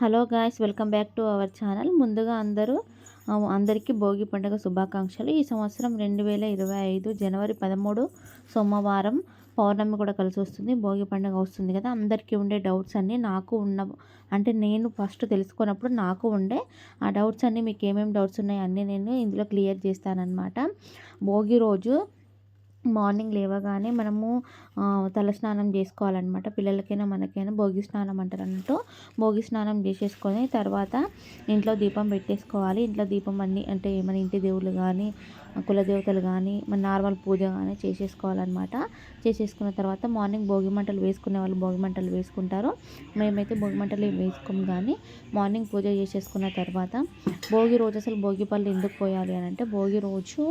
Hello guys welcome back to our channel. ముందుగా అందరూ అందరికీ భోగి పండుగ శుభాకాంక్షలు. ఈ సంవత్సరం రెండు వేల ఇరవై ఐదు జనవరి పదమూడు సోమవారం పౌర్ణమి కూడా కలిసి వస్తుంది భోగి పండుగ వస్తుంది కదా. అందరికీ ఉండే డౌట్స్ అన్నీ నాకు ఉన్న అంటే నేను ఫస్ట్ తెలుసుకున్నప్పుడు నాకు ఉండే ఆ డౌట్స్ అన్నీ మీకు ఏమేమి డౌట్స్ ఉన్నాయో అన్నీ నేను ఇందులో క్లియర్ చేస్తానన్నమాట. భోగి రోజు మార్నింగ్ లేవగానే మనము తలస్నానం చేసుకోవాలన్నమాట. పిల్లలకైనా మనకైనా భోగి స్నానం అంటారు అన్నట్టు. భోగి స్నానం చేసేసుకొని తర్వాత ఇంట్లో దీపం పెట్టేసుకోవాలి. ఇంట్లో దీపం అన్ని అంటే మన ఇంటి దేవుళ్ళు కానీ కులదేవతలు కానీ మన నార్మల్ పూజ కానీ చేసేసుకోవాలన్నమాట. చేసేసుకున్న తర్వాత మార్నింగ్ భోగి మంటలు వేసుకునే వాళ్ళు భోగి మంటలు వేసుకుంటారు. మేమైతే భోగి మంటలు వేసుకోము కానీ మార్నింగ్ పూజ చేసేసుకున్న తర్వాత భోగి రోజు అసలు భోగి పళ్ళు ఎందుకు పోయాలి అని అంటే భోగి రోజు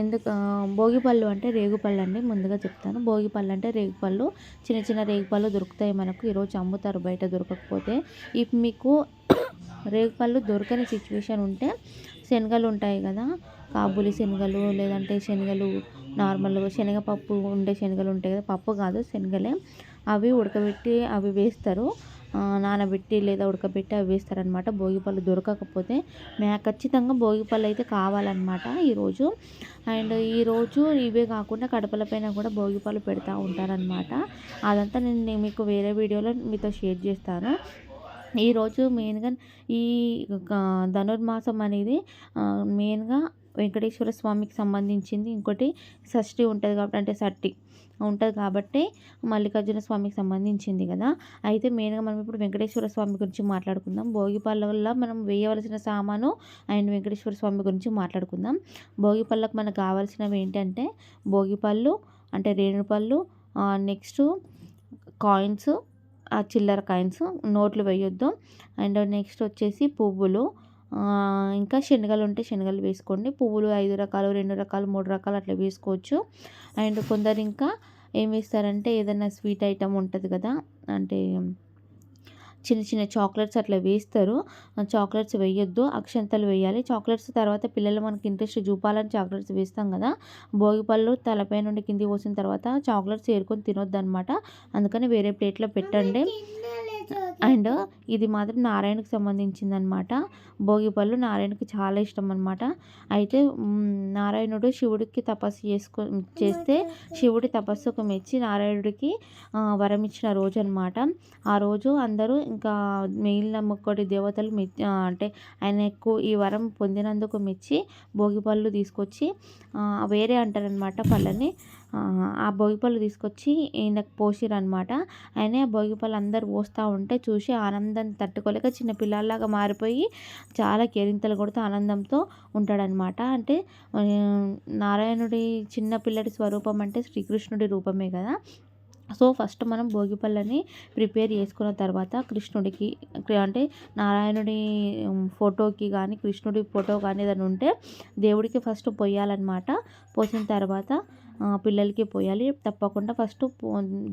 ఎందుకు భోగిపళ్ళు అంటే రేగుపళ్ళు అండి ముందుగా చెప్తాను. భోగిపళ్ళు అంటే రేగుపళ్ళు చిన్న చిన్న రేగుపళ్ళు దొరుకుతాయి మనకు ఈరోజు అమ్ముతారు బయట దొరకకపోతే. ఇఫ్ మీకు రేగుపళ్ళు దొరకని సిచ్యువేషన్ ఉంటే శనగలు ఉంటాయి కదా కాబూలి శనగలు లేదంటే శనగలు నార్మల్ శనగపప్పు ఉండే శనగలు ఉంటాయి కదా పప్పు కాదు శనగలే. అవి ఉడకబెట్టి అవి వేస్తారు. నానబెట్టి లేదా ఉడకబెట్టి అవి వేస్తారనమాట భోగిపళ్ళు దొరకకపోతే మే ఖచ్చితంగా భోగిపళ్ళు అయితే కావాలన్నమాట ఈరోజు. అండ్ ఈరోజు ఇవే కాకుండా కడపల పైన కూడా భోగిపళ్ళు పెడతా ఉంటారనమాట అదంతా నేను మీకు వేరే వీడియోలో మీతో షేర్ చేస్తాను. ఈరోజు మెయిన్గా ఈ ధనుర్మాసం అనేది మెయిన్గా వెంకటేశ్వర స్వామికి సంబంధించింది. ఇంకోటి షష్ఠి ఉంటుంది కాబట్టి అంటే సట్టి ఉంటుంది కాబట్టి మల్లికార్జున స్వామికి సంబంధించింది కదా. అయితే మెయిన్గా మనం ఇప్పుడు వెంకటేశ్వర స్వామి గురించి మాట్లాడుకుందాం. వల్ల మనం వేయవలసిన సామాను అండ్ వెంకటేశ్వర స్వామి గురించి మాట్లాడుకుందాం. భోగిపళ్ళకు మనకు కావాల్సినవి ఏంటంటే భోగిపళ్ళు అంటే రేణుపళ్ళు నెక్స్ట్ కాయిన్స్ ఆ చిల్లర కాయిన్స్ నోట్లు వేయొద్దు. అండ్ నెక్స్ట్ వచ్చేసి పువ్వులు ఇంకా శనగలు ఉంటే శనగలు వేసుకోండి. పువ్వులు ఐదు రకాలు రెండు రకాలు మూడు రకాలు అట్లా వేసుకోవచ్చు. అండ్ కొందరు ఇంకా ఏం వేస్తారంటే ఏదైనా స్వీట్ ఐటమ్ ఉంటుంది కదా అంటే చిన్న చిన్న చాక్లెట్స్ అట్లా వేస్తారు. చాక్లెట్స్ వేయొద్దు అక్షంతలు వేయాలి. చాక్లెట్స్ తర్వాత పిల్లలు మనకి ఇంట్రెస్ట్ చూపాలని చాక్లెట్స్ వేస్తాం కదా భోగిపళ్ళు తలపై నుండి కింది పోసిన తర్వాత చాక్లెట్స్ ఏరుకొని తినొద్దు అనమాట అందుకని వేరే ప్లేట్లో పెట్టండి. అండ్ ఇది మాత్రం నారాయణకి సంబంధించింది అనమాట భోగిపళ్ళు నారాయణకి చాలా ఇష్టం అనమాట అయితే నారాయణుడు శివుడికి తపస్సు చేసుకో చేస్తే శివుడి తపస్సుకు మెచ్చి నారాయణుడికి వరం ఇచ్చిన రోజు అనమాట ఆ రోజు అందరూ ఇంకా మిగిలిన ముక్కటి దేవతలు మెచ్చి అంటే ఆయన ఎక్కువ ఈ వరం పొందినందుకు మెచ్చి భోగిపళ్ళు తీసుకొచ్చి వేరే అంటారనమాట పళ్ళని. ఆ భోగిపళ్ళు తీసుకొచ్చి ఈయనకు పోసిరనమాట ఆయన ఆ భోగిపళ్ళు అందరు పోస్తూ ఉంటే చూసి ఆనందం తట్టుకోలేక చిన్న పిల్లల్లాగా మారిపోయి చాలా కేరింతలు కొడుతూ ఆనందంతో ఉంటాడనమాట అంటే నారాయణుడి చిన్న పిల్లడి స్వరూపం అంటే శ్రీకృష్ణుడి రూపమే కదా. సో ఫస్ట్ మనం భోగిపళ్ళని ప్రిపేర్ చేసుకున్న తర్వాత కృష్ణుడికి అంటే నారాయణుడి ఫోటోకి కానీ కృష్ణుడి ఫోటో కానీ ఏదైనా ఉంటే దేవుడికి ఫస్ట్ పొయ్యాలన్నమాట. పోసిన తర్వాత పిల్లలకి పోయాలి. తప్పకుండా ఫస్ట్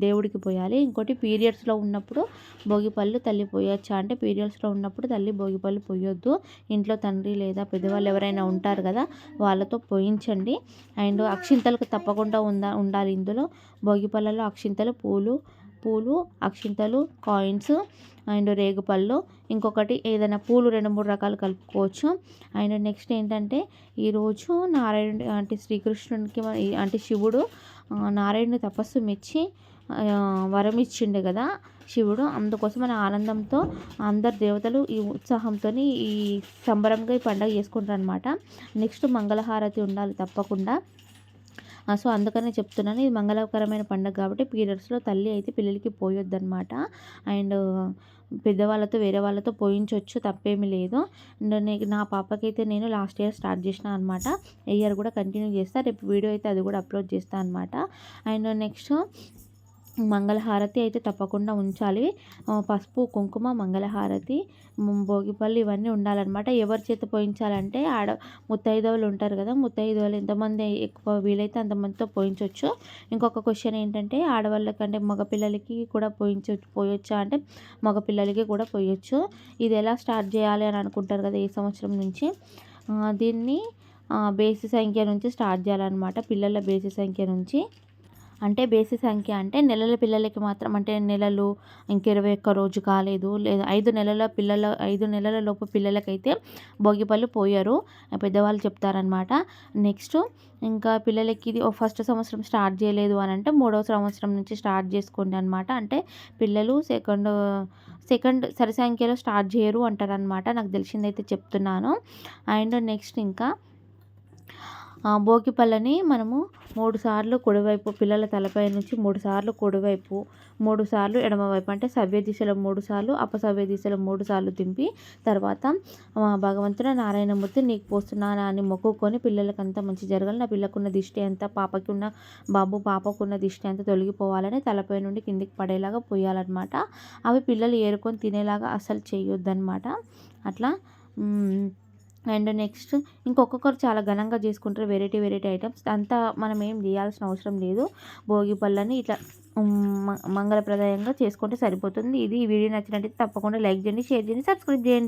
దేవుడికి పోయాలి. ఇంకోటి పీరియడ్స్లో ఉన్నప్పుడు భోగిపళ్ళు తల్లి పోయొచ్చా అంటే పీరియడ్స్లో ఉన్నప్పుడు తల్లి భోగిపళ్ళు పోయొద్దు. ఇంట్లో తండ్రి లేదా పెద్దవాళ్ళు ఎవరైనా ఉంటారు కదా వాళ్ళతో పోయించండి. అండ్ అక్షింతలకు తప్పకుండా ఉందా ఉండాలి ఇందులో. భోగిపళ్ళలో అక్షింతలు పూలు పూలు అక్షింతలు కాయిన్స్ అండ్ రేగుపళ్ళు. ఇంకొకటి ఏదైనా పూలు రెండు మూడు రకాలు కలుపుకోవచ్చు. అండ్ నెక్స్ట్ ఏంటంటే ఈరోజు నారాయణుడి అంటే శ్రీకృష్ణుడికి అంటే శివుడు నారాయణుడి తపస్సు మెచ్చి వరం ఇచ్చిండే కదా శివుడు. అందుకోసం మన ఆనందంతో అందరు దేవతలు ఈ ఉత్సాహంతో ఈ సంబరంగా ఈ పండుగ చేసుకుంటారు అనమాట నెక్స్ట్ మంగళహారతి ఉండాలి తప్పకుండా. సో అందుకనే చెప్తున్నాను. ఇది మంగళకరమైన పండుగ కాబట్టి పీరియడ్స్లో తల్లి అయితే పిల్లలకి పోయొద్దనమాట అండ్ పెద్దవాళ్ళతో వేరే వాళ్ళతో పోయించవచ్చు తప్పేమీ లేదు. అండ్ నా పాపకైతే నేను లాస్ట్ ఇయర్ స్టార్ట్ చేసిన అనమాట ఇయర్ కూడా కంటిన్యూ చేస్తా. రేపు వీడియో అయితే అది కూడా అప్లోడ్ చేస్తాను అనమాట అండ్ నెక్స్ట్ మంగళహారతి అయితే తప్పకుండా ఉంచాలి. పసుపు కుంకుమ మంగళహారతి భోగిపళ్ళు ఇవన్నీ ఉండాలన్నమాట. ఎవరి చేత పోయించాలంటే ఆడ ముత్తైదవులు ఉంటారు కదా ముత్తైదవులు ఎంతమంది ఎక్కువ వీలైతే అంతమందితో పోయించవచ్చు ఇంకొక క్వశ్చన్ ఏంటంటే ఆడవాళ్ళకంటే మగపిల్లలకి కూడా పోయించ పోయొచ్చా అంటే మగపిల్లలకి కూడా పోయొచ్చు. ఇది ఎలా స్టార్ట్ చేయాలి అని అనుకుంటారు కదా ఈ సంవత్సరం నుంచి. దీన్ని బేసి సంఖ్య నుంచి స్టార్ట్ చేయాలన్నమాట పిల్లల బేసి సంఖ్య నుంచి. అంటే బేసి సంఖ్య అంటే నెలల పిల్లలకి మాత్రం అంటే నెలలు ఇంక ఇరవై ఒక్క రోజు కాలేదు. లేదా ఐదు నెలల పిల్లల ఐదు నెలల లోపు పిల్లలకైతే భోగిపళ్ళు పోయారు. పెద్దవాళ్ళు చెప్తారనమాట నెక్స్ట్ ఇంకా పిల్లలకి ఇది ఫస్ట్ సంవత్సరం స్టార్ట్ చేయలేదు అని అంటే మూడవ సంవత్సరం నుంచి స్టార్ట్ చేసుకోండి అనమాట అంటే పిల్లలు సెకండ్ సెకండ్ సరి సంఖ్యలో స్టార్ట్ చేయరు అంటారనమాట నాకు తెలిసిందైతే చెప్తున్నాను. అండ్ నెక్స్ట్ ఇంకా భోగి పళ్ళని మనము మూడు సార్లు కుడివైపు పిల్లల తలపై నుంచి మూడు సార్లు కుడివైపు మూడు సార్లు ఎడమవైపు అంటే సవ్య దిశలో మూడు సార్లు అపసవ్య దిశలో మూడు సార్లు దింపి తర్వాత భగవంతుడు నారాయణమూర్తి నీకు పోస్తున్నానా అని మొక్కుకొని పిల్లలకంతా మంచి జరగాలి నా పిల్లకున్న దిష్టి అంతా పాపకి ఉన్న బాబు పాపకున్న దిష్టి అంతా తొలగిపోవాలని తలపై నుండి కిందికి పడేలాగా పోయాలన్నమాట. అవి పిల్లలు ఏరుకొని తినేలాగా అసలు చేయొద్దన్నమాట. అట్లా అండ్ నెక్స్ట్ ఇంకొకరు చాలా ఘనంగా చేసుకుంటారు వెరైటీ వెరైటీ ఐటమ్స్. అంతా మనం ఏం చేయాల్సిన అవసరం లేదు. భోగి పళ్ళని ఇట్లా మంగళప్రదాయంగా చేసుకుంటే సరిపోతుంది. ఇది ఈ వీడియో నచ్చినట్టయితే తప్పకుండా లైక్ చేయండి షేర్ చేయండి సబ్స్క్రైబ్ చేయండి.